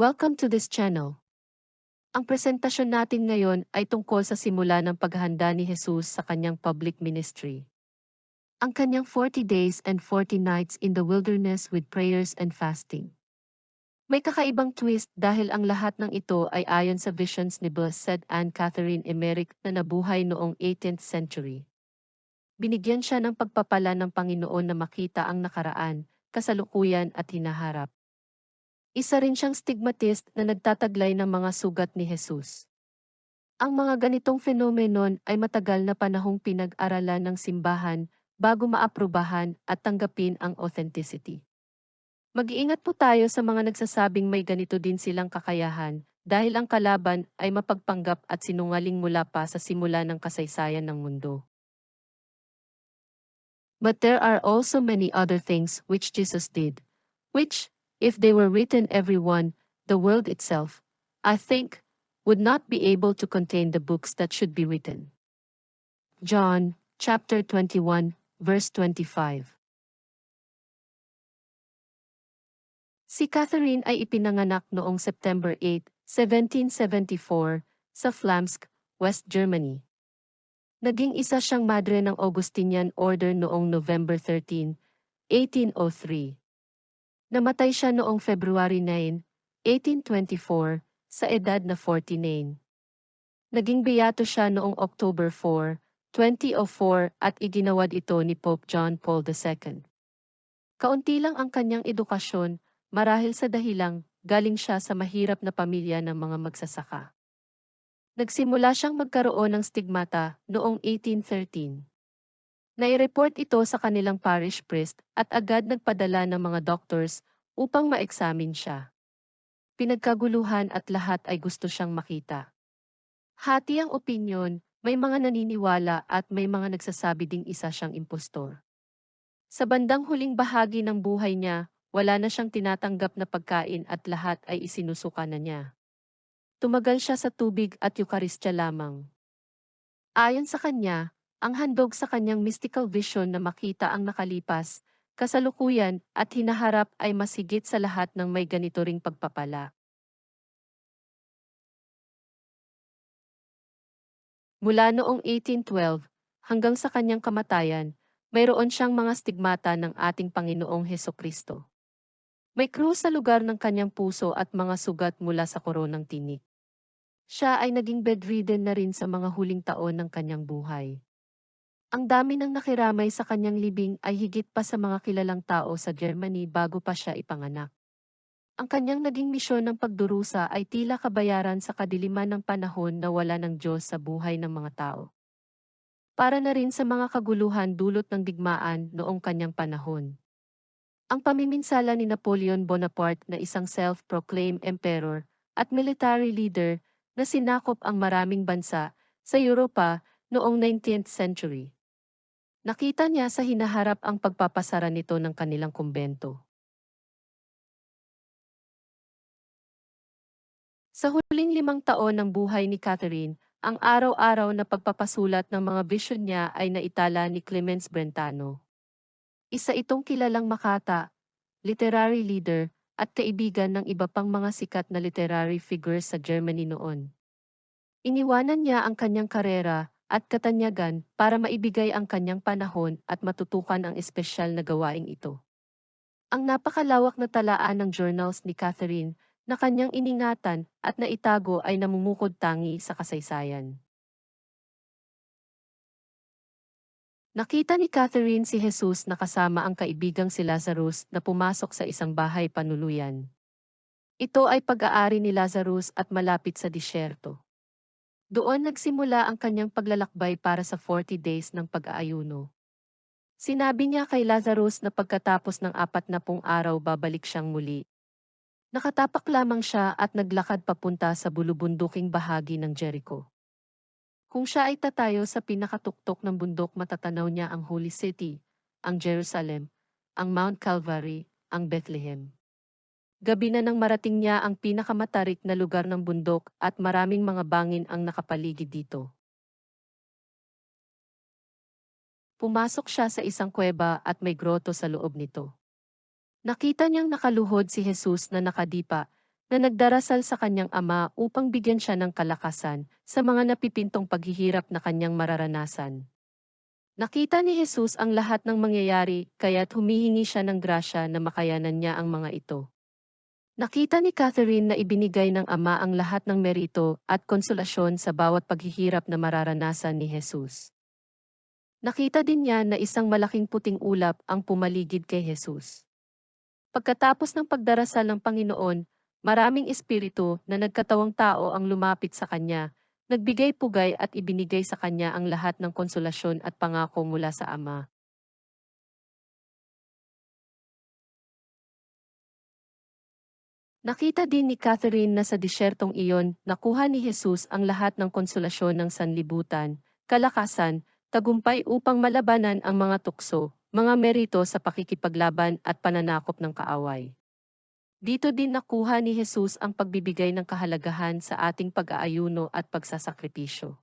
Welcome to this channel. Ang presentasyon natin ngayon ay tungkol sa simula ng paghahanda ni Jesus sa kanyang public ministry. Ang kanyang 40 days and 40 nights in the wilderness with prayers and fasting. May kakaibang twist dahil ang lahat ng ito ay ayon sa visions ni Blessed Anne Catherine Emmerich na nabuhay noong 18th century. Binigyan siya ng pagpapala ng Panginoon na makita ang nakaraan, kasalukuyan at hinaharap. Isa rin siyang stigmatist na nagtataglay ng mga sugat ni Jesus. Ang mga ganitong fenomenon ay matagal na panahong pinag-aralan ng simbahan bago maaprubahan at tanggapin ang authenticity. Mag-iingat po tayo sa mga nagsasabing may ganito din silang kakayahan dahil ang kalaban ay mapagpanggap at sinungaling mula pa sa simula ng kasaysayan ng mundo. But there are also many other things which Jesus did, which, if they were written every one, the world itself, I think, would not be able to contain the books that should be written. John, chapter 21, verse 25. Si Catherine ay ipinanganak noong September 8, 1774, sa Flamsk, West Germany. Naging isa siyang madre ng Augustinian Order noong November 13, 1803. Namatay siya noong February 9, 1824, sa edad na 49. Naging beyato siya noong October 4, 2004 at iginawad ito ni Pope John Paul II. Kaunti lang ang kanyang edukasyon marahil sa dahilang galing siya sa mahirap na pamilya ng mga magsasaka. Nagsimula siyang magkaroon ng stigmata noong 1813. Nai-report ito sa kanilang parish priest at agad nagpadala ng mga doctors upang ma-examine siya. Pinagkaguluhan at lahat ay gusto siyang makita. Hati ang opinyon, may mga naniniwala at may mga nagsasabi ding isa siyang impostor. Sa bandang huling bahagi ng buhay niya, wala na siyang tinatanggap na pagkain at lahat ay isinusuka na niya. Tumagal siya sa tubig at Eukaristya lamang. Ayon sa kanya, ang handog sa kanyang mystical vision na makita ang nakalipas, kasalukuyan at hinaharap ay mas higit sa lahat ng may ganito ring pagpapala. Mula noong 1812 hanggang sa kanyang kamatayan, mayroon siyang mga stigmata ng ating Panginoong Heso Kristo. May krus sa lugar ng kanyang puso at mga sugat mula sa koronang tinik. Siya ay naging bedridden na rin sa mga huling taon ng kanyang buhay. Ang dami ng nakiramay sa kanyang libing ay higit pa sa mga kilalang tao sa Germany bago pa siya ipanganak. Ang kanyang naging misyon ng pagdurusa ay tila kabayaran sa kadiliman ng panahon na wala ng Diyos sa buhay ng mga tao. Para na rin sa mga kaguluhan dulot ng digmaan noong kanyang panahon. Ang pamiminsala ni Napoleon Bonaparte na isang self-proclaimed emperor at military leader na sinakop ang maraming bansa sa Europa noong 19th century. Nakita niya sa hinaharap ang pagpapasara nito ng kanilang kumbento. Sa huling limang taon ng buhay ni Catherine, ang araw-araw na pagpapasulat ng mga vision niya ay naitala ni Clemens Brentano. Isa itong kilalang makata, literary leader, at kaibigan ng iba pang mga sikat na literary figures sa Germany noon. Iniwanan niya ang kanyang karera at katanyagan para maibigay ang kanyang panahon at matutukan ang espesyal na gawaing ito. Ang napakalawak na talaan ng journals ni Catherine na kanyang iningatan at naitago ay namumukod tangi sa kasaysayan. Nakita ni Catherine si Jesus na kasama ang kaibigang si Lazarus na pumasok sa isang bahay panuluyan. Ito ay pag-aari ni Lazarus at malapit sa disyerto. Doon nagsimula ang kanyang paglalakbay para sa 40 days ng pag-aayuno. Sinabi niya kay Lazarus na pagkatapos ng apat na pung araw babalik siyang muli. Nakatapak lamang siya at naglakad papunta sa bulubunduking bahagi ng Jericho. Kung siya ay tatayo sa pinakatuktok ng bundok matatanaw niya ang Holy City, ang Jerusalem, ang Mount Calvary, ang Bethlehem. Gabi na nang marating niya ang pinakamatarik na lugar ng bundok at maraming mga bangin ang nakapaligid dito. Pumasok siya sa isang kuweba at may groto sa loob nito. Nakita niyang nakaluhod si Jesus na nakadipa, na nagdarasal sa kanyang ama upang bigyan siya ng kalakasan sa mga napipintong paghihirap na kanyang mararanasan. Nakita ni Jesus ang lahat ng mangyayari kaya't humihingi siya ng grasya na makayanan niya ang mga ito. Nakita ni Catherine na ibinigay ng Ama ang lahat ng merito at konsolasyon sa bawat paghihirap na mararanasan ni Jesus. Nakita din niya na isang malaking puting ulap ang pumaligid kay Jesus. Pagkatapos ng pagdarasal ng Panginoon, maraming espiritu na nagkatawang tao ang lumapit sa kanya, nagbigay pugay at ibinigay sa kanya ang lahat ng konsolasyon at pangako mula sa Ama. Nakita din ni Catherine na sa disyertong iyon, nakuha ni Jesus ang lahat ng konsolasyon ng sanlibutan, kalakasan, tagumpay upang malabanan ang mga tukso, mga merito sa pakikipaglaban at pananakop ng kaaway. Dito din nakuha ni Jesus ang pagbibigay ng kahalagahan sa ating pag-aayuno at pagsasakripisyo.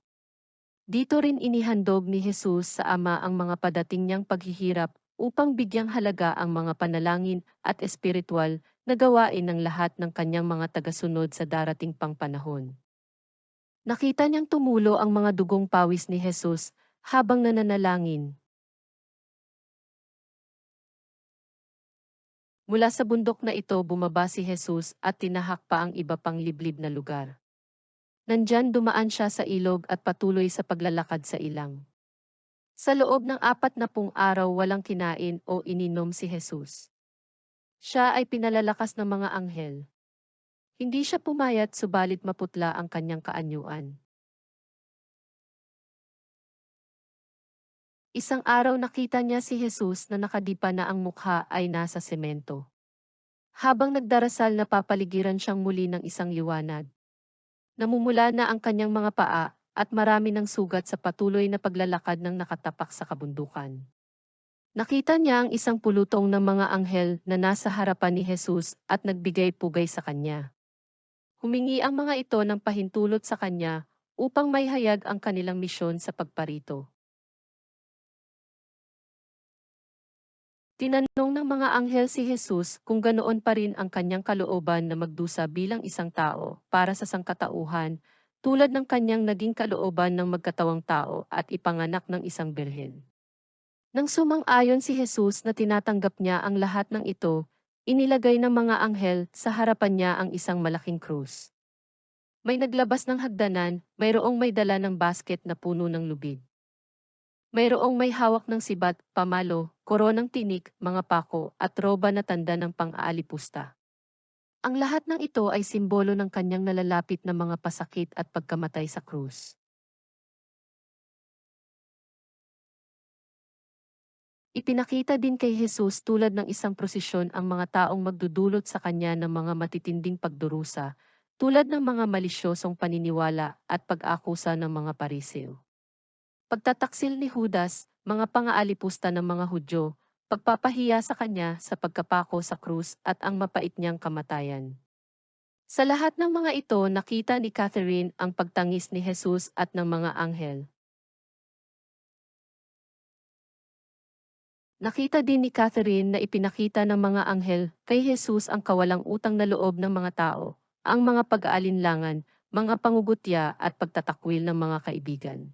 Dito rin inihandog ni Jesus sa Ama ang mga padating niyang paghihirap upang bigyang halaga ang mga panalangin at espiritual na ng lahat ng kanyang mga tagasunod sa darating pang panahon. Nakita niyang tumulo ang mga dugong pawis ni Jesus habang nananalangin. Mula sa bundok na ito bumaba si Jesus at tinahak pa ang iba pang liblib na lugar. Nandyan dumaan siya sa ilog at patuloy sa paglalakad sa ilang. Sa loob ng apat na pung araw walang kinain o ininom si Jesus. Siya ay pinalalakas ng mga anghel. Hindi siya pumayat subalit maputla ang kanyang kaanyuan. Isang araw nakita niya si Jesus na nakadipa na ang mukha ay nasa semento. Habang nagdarasal napapaligiran siyang muli ng isang liwanag. Namumula na ang kanyang mga paa at marami ng sugat sa patuloy na paglalakad ng nakatapak sa kabundukan. Nakita niya ang isang pulutong ng mga anghel na nasa harapan ni Jesus at nagbigay pugay sa kanya. Humingi ang mga ito ng pahintulot sa kanya upang maihayag ang kanilang misyon sa pagparito. Tinanong ng mga anghel si Jesus kung ganoon pa rin ang kanyang kalooban na magdusa bilang isang tao para sa sangkatauhan, tulad ng kanyang naging kalooban ng magkatawang tao at ipanganak ng isang birhen. Nang sumang-ayon si Jesus na tinatanggap niya ang lahat ng ito, inilagay ng mga anghel sa harapan niya ang isang malaking krus. May naglabas ng hagdanan, mayroong may dala ng basket na puno ng lubid. Mayroong may hawak ng sibat, pamalo, koronang tinik, mga pako, at roba na tanda ng pang-aalipusta. Ang lahat ng ito ay simbolo ng kanyang nalalapit na mga pasakit at pagkamatay sa krus. Ipinakita din kay Jesus tulad ng isang prosesyon ang mga taong magdudulot sa kanya ng mga matitinding pagdurusa, tulad ng mga malisyosong paniniwala at pag-akusa ng mga pariseo. Pagtataksil ni Judas, mga pangaalipusta ng mga Hudyo, pagpapahiya sa kanya sa pagkapako sa krus at ang mapait niyang kamatayan. Sa lahat ng mga ito nakita ni Catherine ang pagtangis ni Jesus at ng mga anghel. Nakita din ni Catherine na ipinakita ng mga anghel kay Jesus ang kawalang utang na loob ng mga tao, ang mga pag-aalinlangan, mga pangugutya at pagtatakwil ng mga kaibigan.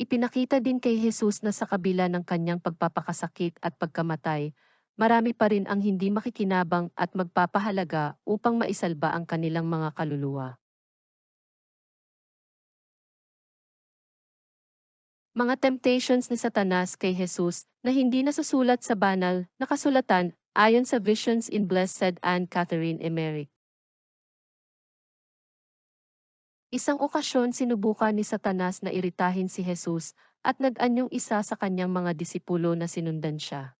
Ipinakita din kay Jesus na sa kabila ng kanyang pagpapakasakit at pagkamatay, marami pa rin ang hindi makikinabang at magpapahalaga upang maisalba ang kanilang mga kaluluwa. Mga temptations ni Satanas kay Jesus na hindi nasusulat sa banal na kasulatan ayon sa Visions in Blessed Anne Catherine Emmerich. Isang okasyon sinubukan ni Satanas na iritahin si Jesus at nag-anyong isa sa kanyang mga disipulo na sinundan siya.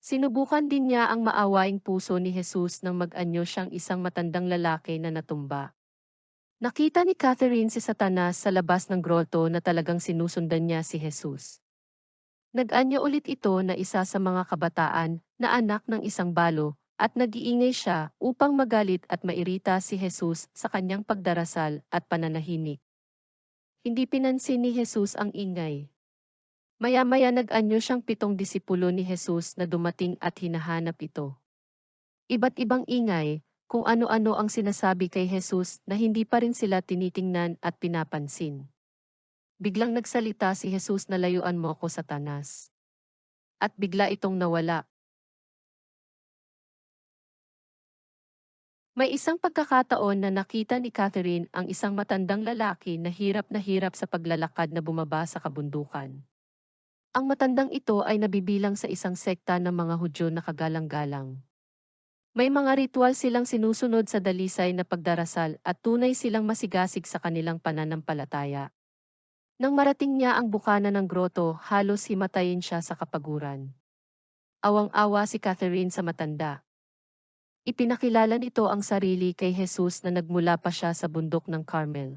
Sinubukan din niya ang maawaing puso ni Jesus nang mag-anyo siyang isang matandang lalaki na natumba. Nakita ni Catherine si Satanas sa labas ng grotto na talagang sinusundan niya si Jesus. Nag-anya ulit ito na isa sa mga kabataan na anak ng isang balo at nag-iingay siya upang magalit at mairita si Jesus sa kanyang pagdarasal at pananahimik. Hindi pinansin ni Jesus ang ingay. Maya-maya nag-anyo siyang pitong disipulo ni Jesus na dumating at hinahanap ito. Iba't ibang ingay, kung ano-ano ang sinasabi kay Jesus na hindi pa rin sila tinitingnan at pinapansin. Biglang nagsalita si Jesus na layuan mo ko satanas. At bigla itong nawala. May isang pagkakataon na nakita ni Catherine ang isang matandang lalaki na hirap na hirap sa paglalakad na bumaba sa kabundukan. Ang matandang ito ay nabibilang sa isang sekta ng mga Hudyo na kagalang-galang. May mga ritual silang sinusunod sa dalisay na pagdarasal at tunay silang masigasig sa kanilang pananampalataya. Nang marating niya ang bukana ng groto, halos himatayin siya sa kapaguran. Awang-awa si Catherine sa matanda. Ipinakilala nito ang sarili kay Jesus na nagmula pa siya sa bundok ng Carmel.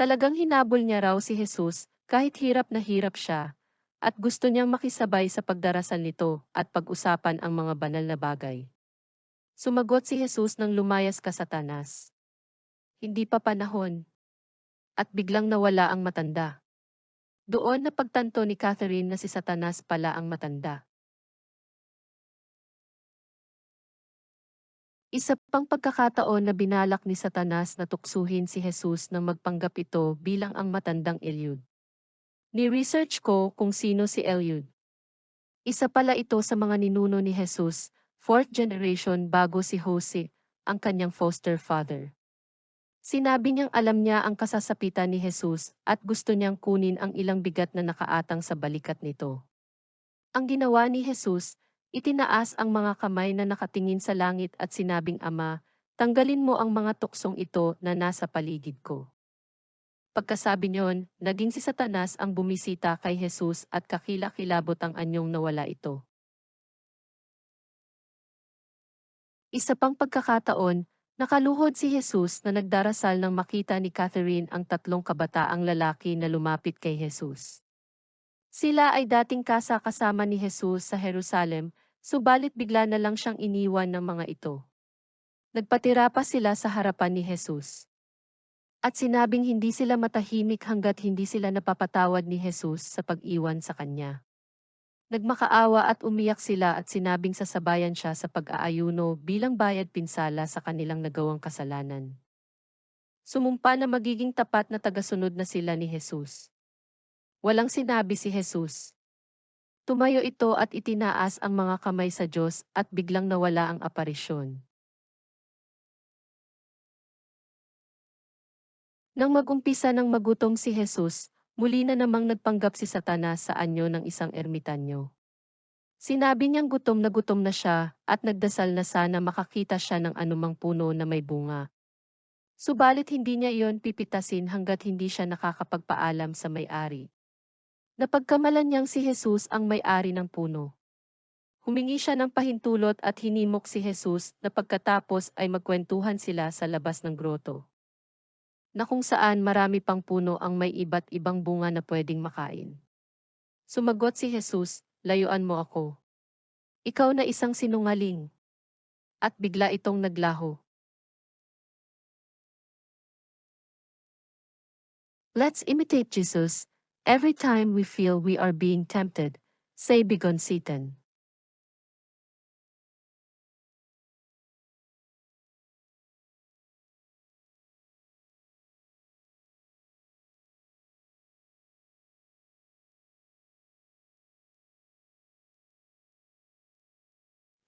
Talagang hinabol niya raw si Jesus kahit hirap na hirap siya, at gusto niyang makisabay sa pagdarasal nito at pag-usapan ang mga banal na bagay. Sumagot si Jesus nang lumayas ka satanas. Hindi pa panahon. At biglang nawala ang matanda. Doon na pagtanto ni Catherine na si Satanas pala ang matanda. Isa pang pagkakataon na binalak ni Satanas na tuksuhin si Jesus nang magpanggap ito bilang ang matandang Eliud. Ni-research ko kung sino si Eliud. Isa pala ito sa mga ninuno ni Jesus fourth generation bago si Jose, ang kanyang foster father. Sinabi niyang alam niya ang kasasapitan ni Jesus at gusto niyang kunin ang ilang bigat na nakaatang sa balikat nito. Ang ginawa ni Jesus, itinaas ang mga kamay na nakatingin sa langit at sinabing Ama, tanggalin mo ang mga tuksong ito na nasa paligid ko. Pagkasabi niyon, naging si Satanas ang bumisita kay Jesus at kakila-kilabot ang anyong nawala ito. Isa pang pagkakataon, nakaluhod si Jesus na nagdarasal nang makita ni Catherine ang tatlong kabataang lalaki na lumapit kay Jesus. Sila ay dating kasa kasama ni Jesus sa Jerusalem, subalit bigla na lang siyang iniwan ng mga ito. Nagpatira pa sila sa harapan ni Jesus. At sinabing hindi sila matahimik hanggat hindi sila napapatawad ni Jesus sa pag-iwan sa kanya. Nagmakaawa at umiyak sila at sinabing sasabayan siya sa pag-aayuno bilang bayad pinsala sa kanilang nagawang kasalanan. Sumumpa na magiging tapat na tagasunod na sila ni Jesus. Walang sinabi si Jesus. Tumayo ito at itinaas ang mga kamay sa Diyos at biglang nawala ang aparisyon. Nang magumpisa ng magutom si Jesus, Muli na namang nagpanggap si Satanas sa anyo ng isang ermitanyo. Sinabi niyang gutom na gutom na siya at nagdasal na sana makakita siya ng anumang puno na may bunga. Subalit hindi niya iyon pipitasin hanggat hindi siya nakakapagpaalam sa may-ari. Napagkamalan niyang si Jesus ang may-ari ng puno. Humingi siya ng pahintulot at hinimok si Jesus na pagkatapos ay magkwentuhan sila sa labas ng groto na kung saan marami pang puno ang may iba't ibang bunga na pwedeng makain. Sumagot si Jesus, layuan mo ako. Ikaw na isang sinungaling. At bigla itong naglaho. Let's imitate Jesus. Every time we feel we are being tempted, say begone Satan.